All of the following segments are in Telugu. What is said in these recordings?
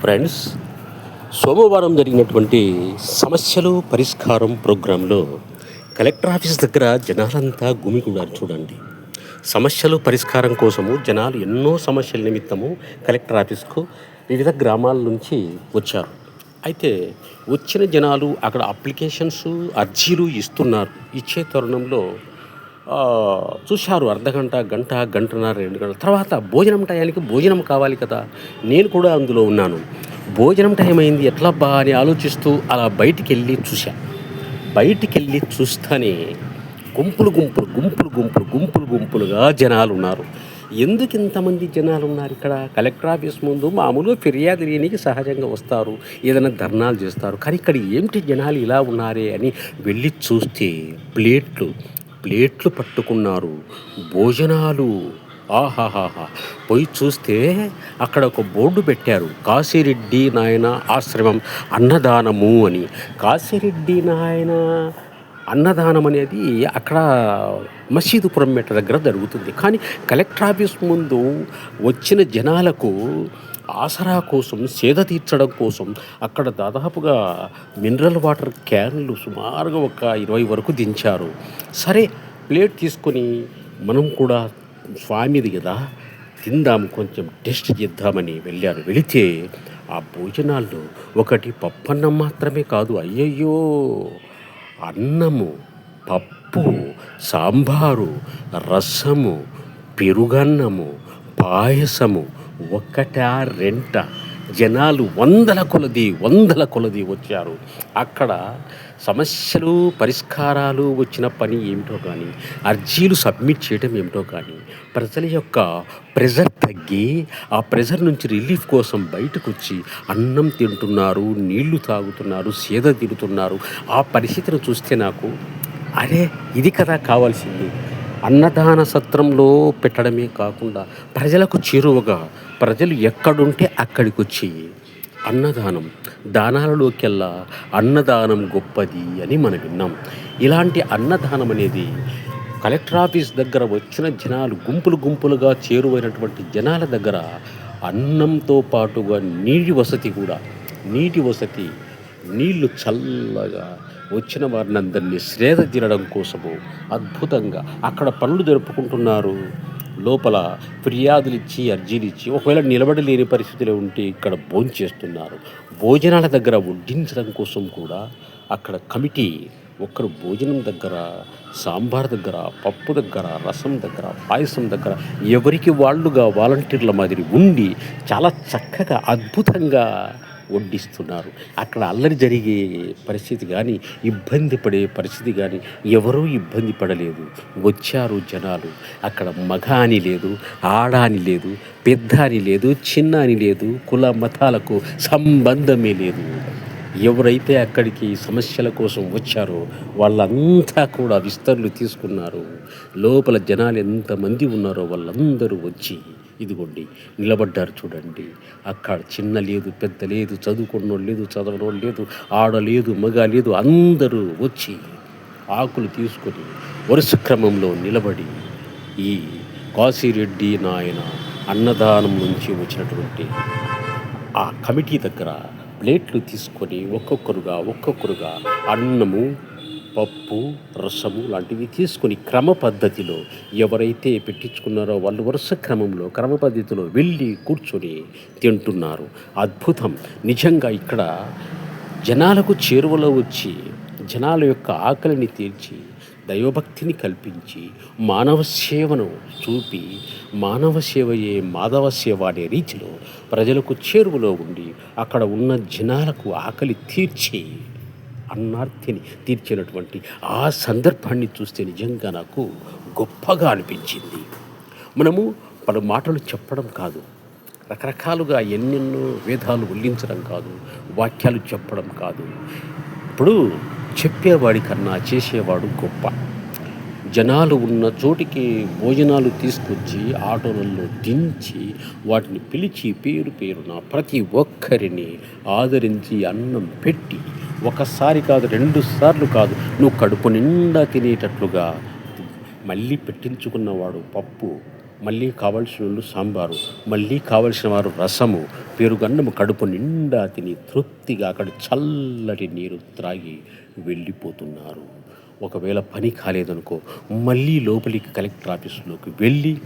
ఫ్రెండ్స్ సోమవారం జరిగినటువంటి సమస్యలు పరిష్కారం ప్రోగ్రాంలో కలెక్టర్ ఆఫీస్ దగ్గర జనాలంతా గుమికూడారు చూడండి. సమస్యలు పరిష్కారం కోసము జనాలు ఎన్నో సమస్యల నిమిత్తము కలెక్టర్ ఆఫీస్కు వివిధ గ్రామాల నుంచి వచ్చారు. అయితే వచ్చిన జనాలు అక్కడ అప్లికేషన్స్ అర్జీలు ఇస్తున్నారు. ఇచ్చే తరుణంలో చూశారు అర్ధగంట గంట గంటన్నర రెండు గంటల. తర్వాత భోజనం టయానికి భోజనం కావాలి కదా. నేను కూడా అందులో ఉన్నాను. భోజనం టైం అయింది ఎట్లా అని ఆలోచిస్తూ అలా బయటికి వెళ్ళి చూశా. బయటికి వెళ్ళి చూస్తానే గుంపులు గుంపులు గుంపులు గుంపులు గుంపులు గుంపులుగా జనాలు ఉన్నారు ఎందుకు ఇంతమంది జనాలు ఉన్నారు ఇక్కడ? కలెక్టర్ ఆఫీస్ ముందు మామూలుగా ఫిర్యాదు లేనికి సహజంగా వస్తారు. ఏదైనా ధర్నాలు చేస్తారు. కానీ ఇక్కడ ఏమిటి జనాలు ఇలా ఉన్నారే అని వెళ్ళి చూస్తే ప్లేట్లు ప్లేట్లు పట్టుకున్నారు. భోజనాలు. ఆహాహాహా. పోయి చూస్తే అక్కడ ఒక బోర్డు పెట్టారు. కాశీరెడ్డి నాయన ఆశ్రమం అన్నదానము అని. కాశీరెడ్డి నాయన అన్నదానం అనేది అక్కడ మసీదుపురం మెట్ట దగ్గర జరుగుతుంది. కానీ కలెక్టర్ ఆఫీస్ ముందు వచ్చిన జనాలకు ఆసరా కోసం సేద తీర్చడం కోసం అక్కడ దాదాపుగా మినరల్ వాటర్ క్యాన్లు సుమారుగా ఒక ఇరవై వరకు దించారు. సరే ప్లేట్ తీసుకొని మనం కూడా స్వామిది కదా తిందాం కొంచెం టెస్ట్ చేద్దామని వెళ్ళాను వెళితే ఆ భోజనాల్లో ఒకటి పప్పన్నం మాత్రమే కాదు అయ్యయ్యో! అన్నము పప్పు సాంబారు రసము పెరుగన్నము పాయసము ఒకట రెంట. జనాలు వందల కొలది వందల కొలది వచ్చారు. అక్కడ సమస్యలు పరిష్కారాలు వచ్చిన పని ఏమిటో కానీ అర్జీలు సబ్మిట్ చేయడం ఏమిటో కానీ ప్రజల యొక్క ప్రెజర్ తగ్గి ఆ ప్రెజర్ నుంచి రిలీఫ్ కోసం బయటకు వచ్చి అన్నం తింటున్నారు నీళ్ళు తాగుతున్నారు సేద తిరుగుతున్నారు ఆ పరిస్థితిని చూస్తే నాకు అరే ఇది కదా కావాల్సింది. అన్నదాన సత్రంలో పెట్టడమే కాకుండా ప్రజలకు చేరువగా ప్రజలు ఎక్కడుంటే అక్కడికి వచ్చి అన్నదానం దానాలలోకెల్లా అన్నదానం గొప్పది అని మనం విన్నాం. ఇలాంటి అన్నదానం అనేది కలెక్టర్ ఆఫీస్ దగ్గర వచ్చిన జనాలు గుంపులు గుంపులుగా చేరువైనటువంటి జనాల దగ్గర అన్నంతో పాటుగా నీటి వసతి కూడా నీటి వసతి నీళ్ళు చల్లగా వచ్చిన వారిని అందరినీ శ్రేద తీరడం కోసము అద్భుతంగా అక్కడ పనులు జరుపుకుంటున్నారు. లోపల ఫిర్యాదులు ఇచ్చి అర్జీలు ఇచ్చి ఒకవేళ నిలబడలేని పరిస్థితిలో ఉంటే ఇక్కడ భోంచేస్తున్నారు. భోజనాల దగ్గర వడ్డించడం కోసం కూడా అక్కడ కమిటీ ఒక్కరు భోజనం దగ్గర సాంబార్ దగ్గర పప్పు దగ్గర రసం దగ్గర పాయసం దగ్గర ఎవరికి వాళ్ళుగా వాలంటీర్ల మాదిరి ఉండి చాలా చక్కగా అద్భుతంగా వడ్డిస్తున్నారు. అక్కడ అల్లరి జరిగే పరిస్థితి కానీ ఇబ్బంది పడే పరిస్థితి కానీ ఎవరూ ఇబ్బంది పడలేదు. వచ్చారు జనాలు. అక్కడ మగ అని లేదు ఆడ అని లేదు పెద్ద అని లేదు చిన్న అని లేదు కుల మతాలకు సంబంధమే లేదు. ఎవరైతే అక్కడికి సమస్యల కోసం వచ్చారో వాళ్ళంతా కూడా విస్తరణలు తీసుకున్నారు. లోపల జనాలు ఎంతమంది ఉన్నారో వాళ్ళందరూ వచ్చి ఇదిగోండి నిలబడ్డారు చూడండి. అక్కడ చిన్న లేదు పెద్ద లేదు చదువుకున్నోళ్ళు లేదు చదవనోళ్ళు లేదు ఆడలేదు మగ లేదు అందరూ వచ్చి ఆకులు తీసుకొని వరుస క్రమంలో నిలబడి ఈ కాశీరెడ్డి నాయన అన్నదానం నుంచి వచ్చినటువంటి ఆ కమిటీ దగ్గర ప్లేట్లు తీసుకొని ఒక్కొక్కరుగా ఒక్కొక్కరుగా అన్నము పప్పు రసము లాంటివి తీసుకొని క్రమ పద్ధతిలో ఎవరైతే పెట్టించుకున్నారో వాళ్ళు వరుస క్రమంలో క్రమ పద్ధతిలో వెళ్ళి కూర్చొని తింటున్నారు. అద్భుతం! నిజంగా ఇక్కడ జనాలకు చేరువలో వచ్చి జనాల యొక్క ఆకలిని తీర్చి దైవభక్తిని కల్పించి మానవ సేవను చూపి మానవ సేవయే మాధవ సేవ అనే రీతిలో ప్రజలకు చేరువలో ఉండి అక్కడ ఉన్న జనాలకు ఆకలి తీర్చి అన్నార్థిని తీర్చినటువంటి ఆ సందర్భాన్ని చూస్తే నిజంగా నాకు గొప్పగా అనిపించింది. మనము పలు మాటలు చెప్పడం కాదు. రకరకాలుగా ఎన్నెన్నో వేదాలు ఉల్లించడం కాదు. వాక్యాలు చెప్పడం కాదు. ఇప్పుడు చెప్పేవాడి కన్నా చేసేవాడు గొప్ప. జనాలు ఉన్న చోటికి భోజనాలు తీసుకొచ్చి ఆటోలలో దించి వాటిని పిలిచి పేరు పేరున ప్రతి ఒక్కరిని ఆదరించి అన్నం పెట్టి ఒకసారి కాదు రెండు సార్లు కాదు నువ్వు కడుపు నిండా తినేటట్లుగా మళ్ళీ పెట్టించుకున్నవాడు పప్పు మళ్ళీ కావలసిన వాళ్ళు సాంబారు మళ్ళీ కావలసిన వారు రసము పెరుగన్నము కడుపు నిండా తిని తృప్తిగా అక్కడ చల్లటి నీరు త్రాగి వెళ్ళిపోతున్నారు. ఒకవేళ పని కాలేదనుకో మళ్ళీ లోపలికి కలెక్టర్ ఆఫీసులోకి వెళ్ళి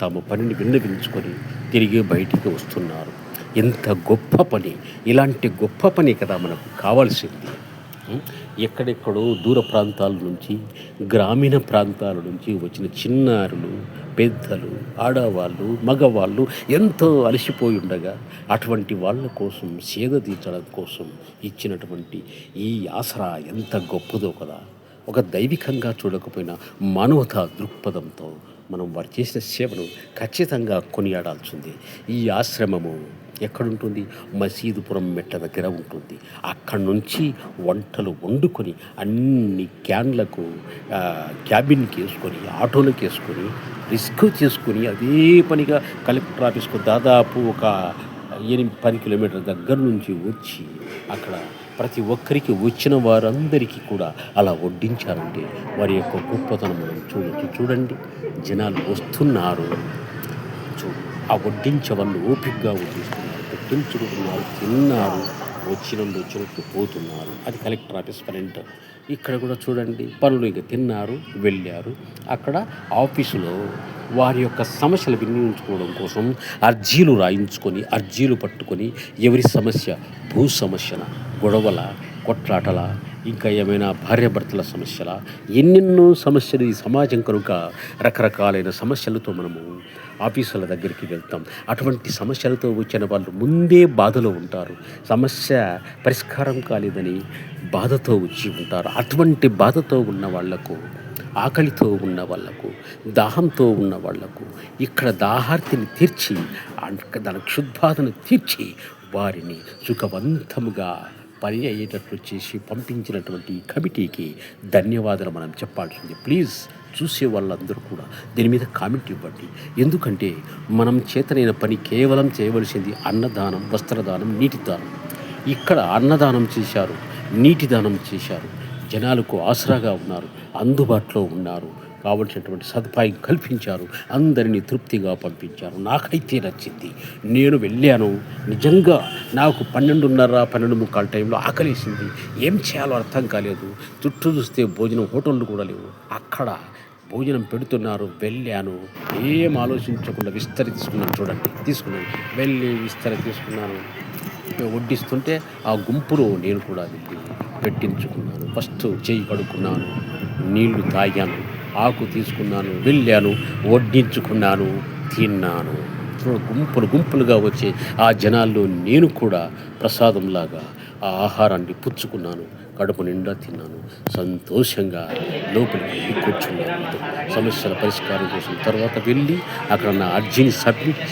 తమ పనిని విన్నవించుకొని తిరిగి బయటికి వస్తున్నారు. ఎంత గొప్ప పని! ఇలాంటి గొప్ప పని కదా మనకు కావాల్సింది. ఎక్కడెక్కడో దూర ప్రాంతాల నుంచి గ్రామీణ ప్రాంతాల నుంచి వచ్చిన చిన్నారులు పెద్దలు ఆడవాళ్ళు మగవాళ్ళు ఎంతో అలసిపోయి ఉండగా అటువంటి వాళ్ళ కోసం సేద తీర్చడం కోసం ఇచ్చినటువంటి ఈ ఆసరా ఎంత గొప్పదో కదా. ఒక దైవికంగా చూడకపోయినా మానవతా దృక్పథంతో మనం వారు చేసిన సేవను ఖచ్చితంగా కొనియాడాల్సింది. ఈ ఆశ్రమము ఎక్కడుంటుంది? మసీదుపురం మెట్ట దగ్గర ఉంటుంది. అక్కడి నుంచి వంటలు వండుకొని అన్ని క్యాన్లకు క్యాబిన్కి వేసుకొని ఆటోలకు వేసుకొని రిస్క్ చేసుకొని అదే పనిగా కలెక్టర్ ఆఫీస్కు దాదాపు ఒక ఎనిమిది పది కిలోమీటర్ల దగ్గర నుంచి వచ్చి అక్కడ ప్రతి ఒక్కరికి వచ్చిన వారందరికీ కూడా అలా వడ్డించారంటే వారి యొక్క గొప్పతనం మనం చూడొచ్చు. చూడండి జనాలు వస్తున్నారు. చూడు ఆ వడ్డించే వాళ్ళు ఓపికగా వడ్డిస్తున్నారు. పెట్టించుకుంటున్నారు తిన్నారు. వచ్చినందు వచ్చినట్టు పోతున్నారు. అది కలెక్టర్ ఆఫీస్ ఫ్రంట్ ఇక్కడ కూడా చూడండి పనులు ఇక తిన్నారు వెళ్ళారు. అక్కడ ఆఫీసులో వారి యొక్క సమస్యలు వినియోగించుకోవడం కోసం అర్జీలు రాయించుకొని అర్జీలు పట్టుకొని ఎవరి సమస్య? భూ సమస్యన గొడవల కొట్లాటల ఇంకా ఏమైనా భార్యాభర్తల సమస్యల? ఎన్నెన్నో సమస్యలు ఈ సమాజం కనుక రకరకాలైన సమస్యలతో మనము ఆఫీసుల దగ్గరికి వెళ్తాం. అటువంటి సమస్యలతో వచ్చిన వాళ్ళు ముందే బాధలో ఉంటారు. సమస్య పరిష్కారం కాలేదని బాధతో వచ్చి ఉంటారు. అటువంటి బాధతో ఉన్న వాళ్ళకు ఆకలితో ఉన్న వాళ్ళకు దాహంతో ఉన్న వాళ్ళకు ఇక్కడ దాహార్తిని తీర్చి దాని క్షుద్బాధను తీర్చి వారిని సుఖవంతముగా పని అయ్యేటట్లు చేసి పంపించినటువంటి కమిటీకి ధన్యవాదాలు మనం చెప్పాల్సింది. ప్లీజ్ చూసే వాళ్ళందరూ కూడా దీని మీద కామెంట్ ఇవ్వండి. ఎందుకంటే మనం చేతనైన పని కేవలం చేయవలసింది అన్నదానం వస్త్రదానం నీటి దానం ఇక్కడ అన్నదానం చేశారు నీటి దానం చేశారు. జనాలకు ఆసరాగా ఉన్నారు అందుబాటులో ఉన్నారు. కావలసినటువంటి సదుపాయం కల్పించారు. అందరినీ తృప్తిగా పంపించారు. నాకైతే నచ్చింది. నేను వెళ్ళాను. నిజంగా నాకు పన్నెండున్నర పన్నెండు ముక్కాల టైంలో ఆకలేసింది. ఏం చేయాలో అర్థం కాలేదు. చుట్టూ చూస్తే భోజనం హోటళ్ళు కూడా లేవు. అక్కడ భోజనం పెడుతున్నారు. వెళ్ళాను. ఏం ఆలోచించకుండా విస్తరి తీసుకున్నాను. చూడండి. తీసుకున్నాను. వెళ్ళి విస్తరి తీసుకున్నాను. వడ్డిస్తుంటే ఆ గుంపులో నేను కూడా వెళ్ళి పెట్టించుకున్నాను. ఫస్ట్ చేయి కడుక్కున్నాను. నీళ్ళు తాగాను. ఆకు తీసుకున్నాను వెళ్ళాను వడ్డించుకున్నాను తిన్నాను. గుంపులు గుంపులుగా వచ్చే ఆ జనాల్లో నేను కూడా ప్రసాదంలాగా ఆ ఆహారాన్ని పుచ్చుకున్నాను కడుపు నిండా తిన్నాను సంతోషంగా లోపలికి కూర్చున్నాను. సమస్యల పరిష్కారం కోసం తర్వాత వెళ్ళి అక్కడ నా అర్జీని సబ్మిట్